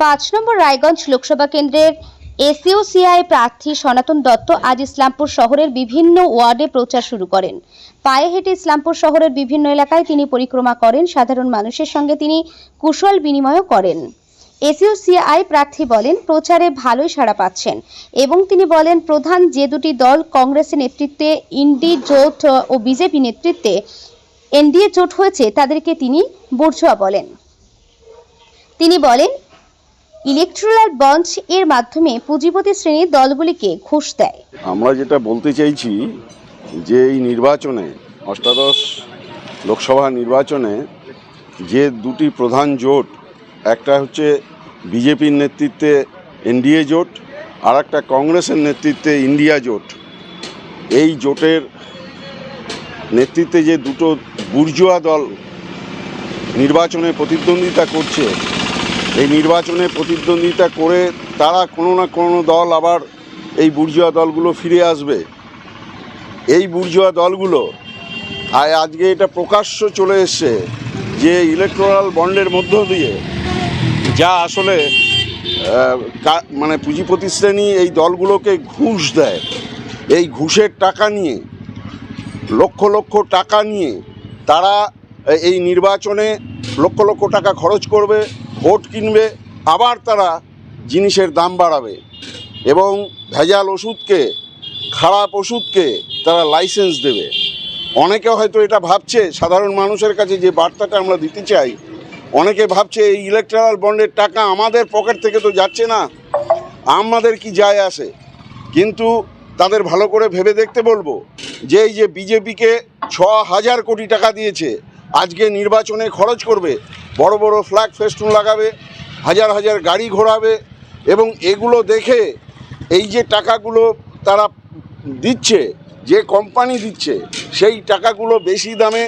পাঁচ নম্বর রায়গঞ্জ লোকসভা কেন্দ্রের এসইউসিআই প্রার্থী সনাতন দত্ত আজ ইসলামপুর শহরের বিভিন্ন ওয়ার্ডে প্রচার শুরু করেন। পায়ে হেঁটে ইসলামপুর শহরের বিভিন্ন এলাকায় তিনি পরিক্রমা করেন, সাধারণ মানুষের সঙ্গে তিনি কুশল বিনিময়ও করেন। এসইউসিআই প্রার্থী বলেন, প্রচারে ভালোই সাড়া পাচ্ছেন এবং তিনি বলেন, প্রধান যে দুটি দল কংগ্রেসের নেতৃত্বে, ইন্ডি জোট ও বিজেপি নেতৃত্বে এনডিএ জোট হয়েছে, তাদেরকে তিনি বুর্জোয়া বলেন। তিনি বলেন ইলেকট্রাল বন্ড এর মাধ্যমে পুঁজিপতি শ্রেণির দলগুলিকে ঘুষ দেয়। আমরা যেটা বলতে চাইছি যে এই নির্বাচনে, অষ্টাদশ লোকসভা নির্বাচনে যে দুটি প্রধান জোট, একটা হচ্ছে বিজেপির নেতৃত্বে এনডিএ জোট আর একটা কংগ্রেসের নেতৃত্বে ইন্ডিয়া জোট। এই জোটের নেতৃত্বে যে দুটো বুর্জুয়া দল নির্বাচনে প্রতিদ্বন্দ্বিতা করছে এই নির্বাচনে প্রতিদ্বন্দ্বিতা করে তারা কোনো না কোনো দল আবার এই বুর্জুয়া দলগুলো ফিরে আসবে। এই বুর্জুয়া দলগুলো আর আজকে এটা প্রকাশ্য চলে এসছে যে ইলেকট্রাল বন্ডের মধ্য দিয়ে যা আসলে মানে পুঁজিপতি শ্রেণি এই দলগুলোকে ঘুষ দেয়। এই ঘুষের টাকা নিয়ে, লক্ষ লক্ষ টাকা নিয়ে তারা এই নির্বাচনে লক্ষ লক্ষ টাকা খরচ করবে। ভোট কিনবে, আবার তারা জিনিসের দাম বাড়াবে এবং ভেজাল ওষুধকে, খারাপ ওষুধকে তারা লাইসেন্স দেবে। অনেকে হয়তো এটা ভাবছে, সাধারণ মানুষের কাছে যে বার্তাটা আমরা দিতে চাই, অনেকে ভাবছে এই ইলেকট্রাল বন্ডের টাকা আমাদের পকেট থেকে তো যাচ্ছে না, আমাদের কি যায় আসে? কিন্তু তাদের ভালো করে ভেবে দেখতে বলব যে এই যে বিজেপিকে ছ হাজার কোটি টাকা দিয়েছে, আজকে নির্বাচনে খরচ করবে বড় বড় ফ্ল্যাগ ফেস্টুন লাগাবে, হাজার হাজার গাড়ি ঘোরাবে এবং এগুলো দেখে এই যে টাকাগুলো তারা দিচ্ছে, যে কোম্পানি দিচ্ছে, সেই টাকাগুলো বেশি দামে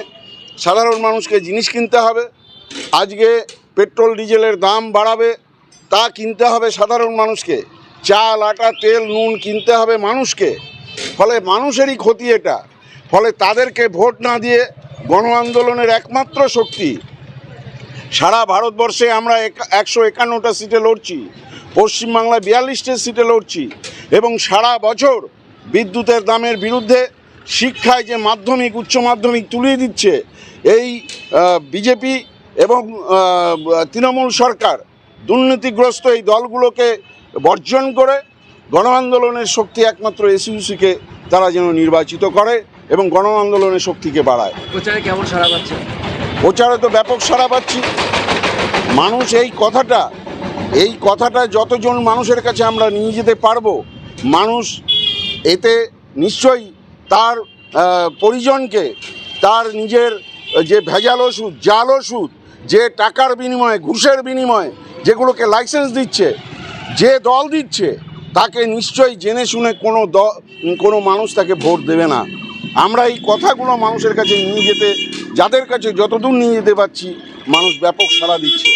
সাধারণ মানুষকে জিনিস কিনতে হবে। আজকে পেট্রোল, ডিজেলের দাম বাড়াবে, তা কিনতে হবে সাধারণ মানুষকে। চাল, আটা, তেল, নুন কিনতে হবে মানুষকে। ফলে মানুষেরই ক্ষতি এটা। ফলে তাদেরকে ভোট না দিয়ে গণ আন্দোলনের একমাত্র শক্তি সারা ভারতবর্ষে আমরা এক- একশো একান্নটা সিটে লড়ছি, পশ্চিমবাংলায় বিয়াল্লিশটা সিটে লড়ছি এবং সারা বছর বিদ্যুতের দামের বিরুদ্ধে শিক্ষায় যে মাধ্যমিক, উচ্চ মাধ্যমিক তুলিয়ে দিচ্ছে, এই বিজেপি এবং তৃণমূল সরকার দুর্নীতিগ্রস্ত এই দলগুলোকে বর্জন করে গণ আন্দোলনের শক্তি একমাত্র এসইউসিকে তারা যেন নির্বাচিত করে এবং গণ আন্দোলনের শক্তিকে বাড়ায়। প্রচারে কেমন সারা পাচ্ছে? প্রচারে তো ব্যাপক সাড়া পাচ্ছি। মানুষ এই কথাটা এই কথাটা যতজন মানুষের কাছে আমরা নিয়ে যেতে পারব, মানুষ এতে নিশ্চয়ই তার পরিজনকে, তার নিজের যে ভেজাল ওষুধ, জাল ওষুধ, যে টাকার বিনিময়ে, ঘুষের বিনিময়ে যেগুলোকে লাইসেন্স দিচ্ছে, যে দল দিচ্ছে, তাকে নিশ্চয়ই জেনে শুনে কোনো দ, কোনো মানুষ তাকে ভোট দেবে না। আমরা এই কথাগুলো মানুষের কাছে নিয়ে যেতে যাদের কাছে যতদূর নিয়ে যেতে পারছি মানুষ ব্যাপক সাড়া দিচ্ছে।